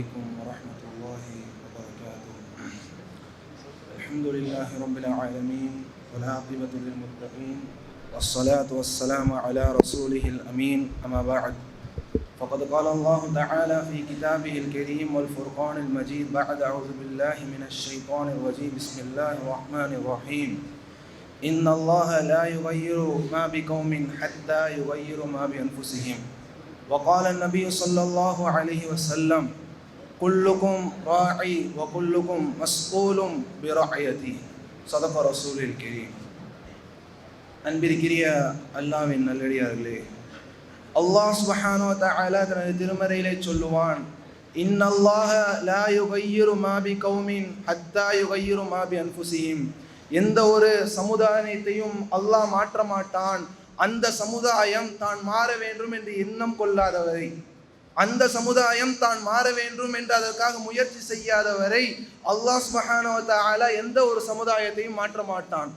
عليكم ورحمة الله وبركاته. الحمد لله رب العالمين والعاقبة للمتقين والصلاة والسلام على رسوله الأمين أما بعد. فقد قال الله تعالى في كتابه الكريم والفرقان المجيد بعد أعوذ بالله من الشيطان الرجيم. بسم الله الرحمن الرحيم. إن الله لا يغير ما بقوم حتى يغيروا ما بأنفسهم. وقال النبي صلى الله عليه وسلم குல்லுக்கும் ராயி வ குல்லுக்கும் மஸ்கூலும் பிராயதி சதப ரசூலில் கரீம் அன்பிற்கிரிய அல்லாவின் நல்லடியார்களே அல்லாஹ் சுபஹானோ தஆலா தனது திருமறையிலே சொல்லுவான் இன் இன்னல்லாஹ லா யுகையிரு மாபி கௌமின் ஹத்தா யுகையிரு மாபி அன்புசியும் எந்த ஒரு சமுதாயத்தையும் அல்லாஹ் மாற்ற மாட்டான் அந்த சமுதாயம் தான் மாற வேண்டும் என்று எண்ணம் கொள்ளாதவரை அந்த சமுதாயம் தான் மாற வேண்டும் என்று அதற்காக முயற்சி செய்யாதவரை அல்லாஹ் சுபஹானோ எந்த ஒரு சமுதாயத்தையும் மாற்ற மாட்டான்.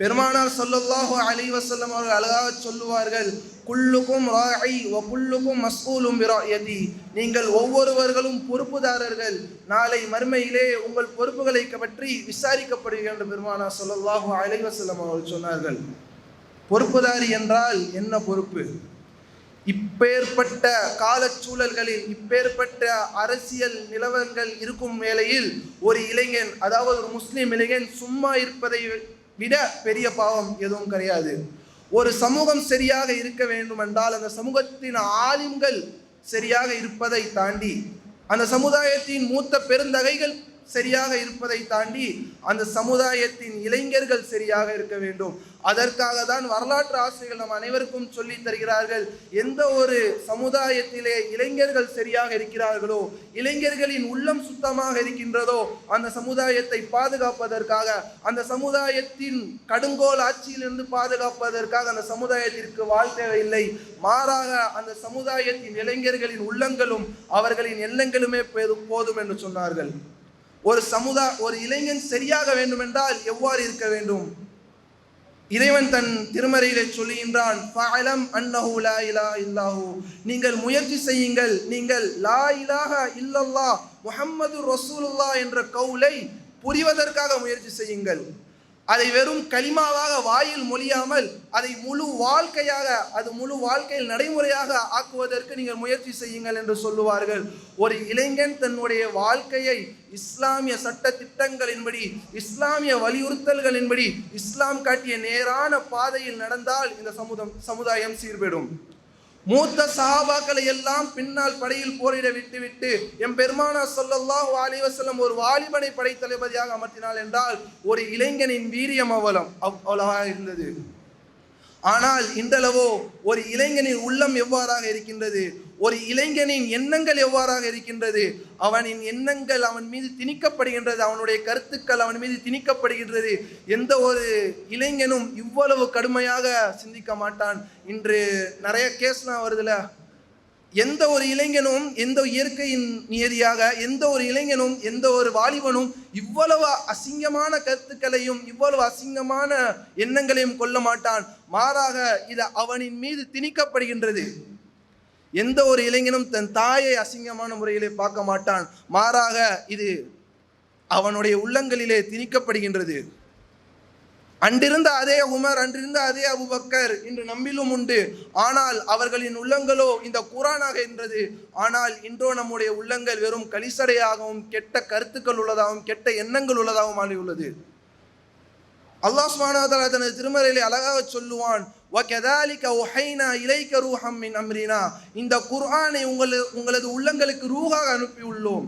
பெருமானார் சொல்லல்லாஹு அலி வசல்லம் அவர்கள் அழகாக சொல்லுவார்கள் குள்ளுக்கும் ராயி ஓ குள்ளுக்கும் மஸ்கூலும் எதி நீங்கள் ஒவ்வொருவர்களும் பொறுப்புதாரர்கள். நாளை மறுமையிலே உங்கள் பொறுப்புகளை பற்றி விசாரிக்கப்படுகின்ற என்று பெருமானார் சொல்லல்லாஹு அலி வசல்லம் அவர்கள் சொன்னார்கள். பொறுப்புதாரி என்றால் என்ன பொறுப்பு? இப்பேற்பட்ட காலச்சூழல்களில் இப்பேற்பட்ட அரசியல் நிலவரங்கள் இருக்கும் வேளையில் ஒரு இளைஞன் அதாவது ஒரு முஸ்லீம் இளைஞன் சும்மா இருப்பதை விட பெரிய பாவம் எதுவும் கிடையாது. ஒரு சமூகம் சரியாக இருக்க வேண்டும் என்றால் அந்த சமூகத்தின் ஆலிம்கள் சரியாக இருப்பதை தாண்டி அந்த சமுதாயத்தின் மூத்த பெருந்தகைகள் சரியாக இருப்பதை தாண்டி அந்த சமுதாயத்தின் இளைஞர்கள் சரியாக இருக்க வேண்டும். அதற்காக தான் வரலாற்று ஆசிரியர்கள் நம் அனைவருக்கும் சொல்லி தருகிறார்கள் எந்த ஒரு சமுதாயத்திலே இளைஞர்கள் சரியாக இருக்கிறார்களோ இளைஞர்களின் உள்ளம் சுத்தமாக இருக்கின்றதோ அந்த சமுதாயத்தை பாதுகாப்பதற்காக அந்த சமுதாயத்தின் கடுங்கோல் ஆட்சியிலிருந்து பாதுகாப்பதற்காக அந்த சமுதாயத்திற்கு வாழ் தேவையில்லை. மாறாக அந்த சமுதாயத்தின் இளைஞர்களின் உள்ளங்களும் அவர்களின் எண்ணங்களுமே போதும் என்று சொன்னார்கள். ஒரு சமுதா ஒரு இளைஞன் சரியாக வேண்டுமென்றால் எவ்வாறு இருக்க வேண்டும்? இறைவன் தன் திருமறையிலே சொல்லுகின்றான் லா இல்லாஹு. நீங்கள் முயற்சி செய்யுங்கள். நீங்கள் லா இலாக இல்லல்லாஹ் முஹம்மது ரசூலுல்லா என்ற கவுலை புரிவதற்காக முயற்சி செய்யுங்கள். அதை வெறும் களிமாவாக வாயில் மொழியாமல் அதை முழு வாழ்க்கையாக அது முழு வாழ்க்கையில் நடைமுறையாக ஆக்குவதற்கு நீங்கள் முயற்சி செய்யுங்கள் என்று சொல்லுவார்கள். ஒரு இளைஞன் தன்னுடைய வாழ்க்கையை இஸ்லாமிய சட்ட திட்டங்களின்படி இஸ்லாமிய வலியுறுத்தல்களின்படி இஸ்லாம் காட்டிய நேரான பாதையில் நடந்தால் இந்த சமுதம் சமுதாயம் சீர்பெடும் மூத்த சஹாபாக்களை எல்லாம் பின்னால் படையில் போரிட விட்டுவிட்டு எம் பெருமானா சொல்லல்லாஹு வாலிவசலம் ஒரு வாலிபனை படை தளபதியாக அமர்த்தினாள் என்றால் ஒரு இளைஞனின் வீரியம் அவலம் அவ்வளவாக இருந்தது. ஆனால் இன்றளவோ ஒரு இளைஞனின் உள்ளம் எவ்வாறாக இருக்கின்றது? ஒரு இளைஞனின் எண்ணங்கள் எவ்வாறாக இருக்கின்றது? அவனின் எண்ணங்கள் அவன் மீது திணிக்கப்படுகின்றது அவனுடைய கருத்துக்கள் அவன் மீது திணிக்கப்படுகின்றது. எந்த ஒரு இளைஞனும் இவ்வளவு கடுமையாக சிந்திக்க மாட்டான். இன்று நிறைய கேஸ்லாம் வருதுல. எந்த ஒரு இளைஞனும் எந்த இயற்கையின் நியதியாக எந்த ஒரு இளைஞனும் எந்த ஒரு வாலிபனும் இவ்வளவு அசிங்கமான கருத்துக்களையும் இவ்வளவு அசிங்கமான எண்ணங்களையும் கொள்ள மாட்டான். மாறாக இது அவனின் மீது திணிக்கப்படுகின்றது. எந்த ஒரு இளைஞனும் தன் தாயை அசிங்கமான முறையிலே பார்க்க மாட்டான். மாறாக இது அவனுடைய உள்ளங்களிலே திணிக்கப்படுகின்றது. அன்றிருந்த அதே உமர் அன்றிருந்த அதே அபுபக்கர் இன்று நம்மிலும் உண்டு. ஆனால் அவர்களின் உள்ளங்களோ இந்த குரானாக என்றது ஆனால் இன்றோ நம்முடைய உள்ளங்கள் வெறும் கலிசடையாகவும் கெட்ட கருத்துக்கள் உள்ளதாகவும் கெட்ட எண்ணங்கள் உள்ளதாகவும் ஆகியுள்ளது அல்லாஹ் சுப்ஹானஹு தனது திருமறையிலே அழகாக சொல்லுவான் வகதாலிக உஹைனா இலைக்க ரூஹம் மின் அம்ரினா. இந்த குர்ஆனை உங்களது உங்களது உள்ளங்களுக்கு ரூஹாக அனுப்பியுள்ளோம்.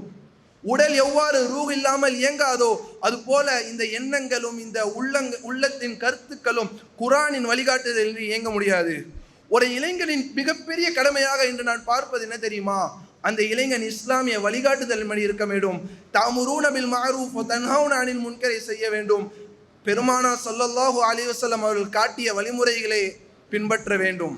உடல் எவ்வாறு ரூஹ் இல்லாமல் இயங்காதோ அதுபோல இந்த எண்ணங்களும் இந்த உள்ளங்க உள்ளத்தின் கருத்துக்களும் குரானின் வழிகாட்டுதல் இயங்க முடியாது. ஒரு இளைஞனின் மிகப்பெரிய கடமையாக இன்று நான் பார்ப்பது என்ன தெரியுமா? அந்த இளைஞன் இஸ்லாமிய வழிகாட்டுதல் மணி இருக்க வேண்டும். தாமுரூனபில் மாரூஃப் தன்ஹவுனானின் முன்கரை செய்ய வேண்டும். பெருமானா சொல்லல்லாஹு அலி வசல்லம் அவர்கள் காட்டிய வழிமுறைகளை பின்பற்ற வேண்டும்.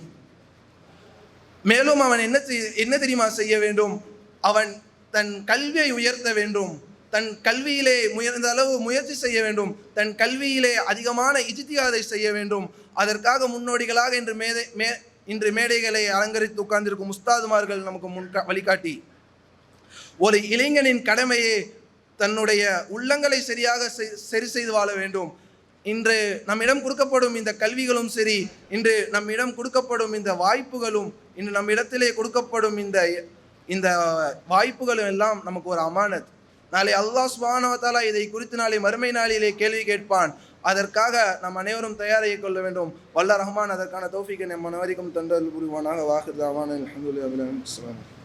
மேலும் அவன் என்ன என்ன தெரியுமா செய்ய வேண்டும்? அவன் தன் கல்வியை உயர்த்த வேண்டும். தன் கல்வியிலே முயர்ந்த அளவு முயற்சி செய்ய வேண்டும். தன் கல்வியிலே அதிகமான இஜித்தியாதை செய்ய வேண்டும். அதற்காக முன்னோடிகளாக இன்று மேதை மே இன்று மேடைகளை அலங்கரித்து உட்கார்ந்திருக்கும் உஸ்தாதுமார்கள் நமக்கு முன் வழிகாட்டி. ஒரு இளைஞனின் கடமையே தன்னுடைய உள்ளங்களை சரியாக சரி செய்து வாழ வேண்டும். இன்று நம்மிடம் கொடுக்கப்படும் இந்த கல்விகளும் சரி. இன்று நம்மிடம் கொடுக்கப்படும் இந்த வாய்ப்புகளும் இன்று நம்மிடத்திலே கொடுக்கப்படும் இந்த இந்த வாய்ப்புகளும் எல்லாம் நமக்கு ஒரு அமானத். நாளை அல்லாஹ் சுபானவத்தாலா இதை குறித்து நாளை மறுமை நாளிலே கேள்வி கேட்பான். அதற்காக நாம் அனைவரும் தயாராகிக் கொள்ள வேண்டும். வல்ல ரஹ்மான் அதற்கான தௌஃபீக்கை நம் அனைவருக்கும் தண்டல் புரிவானாக. வாஹிர்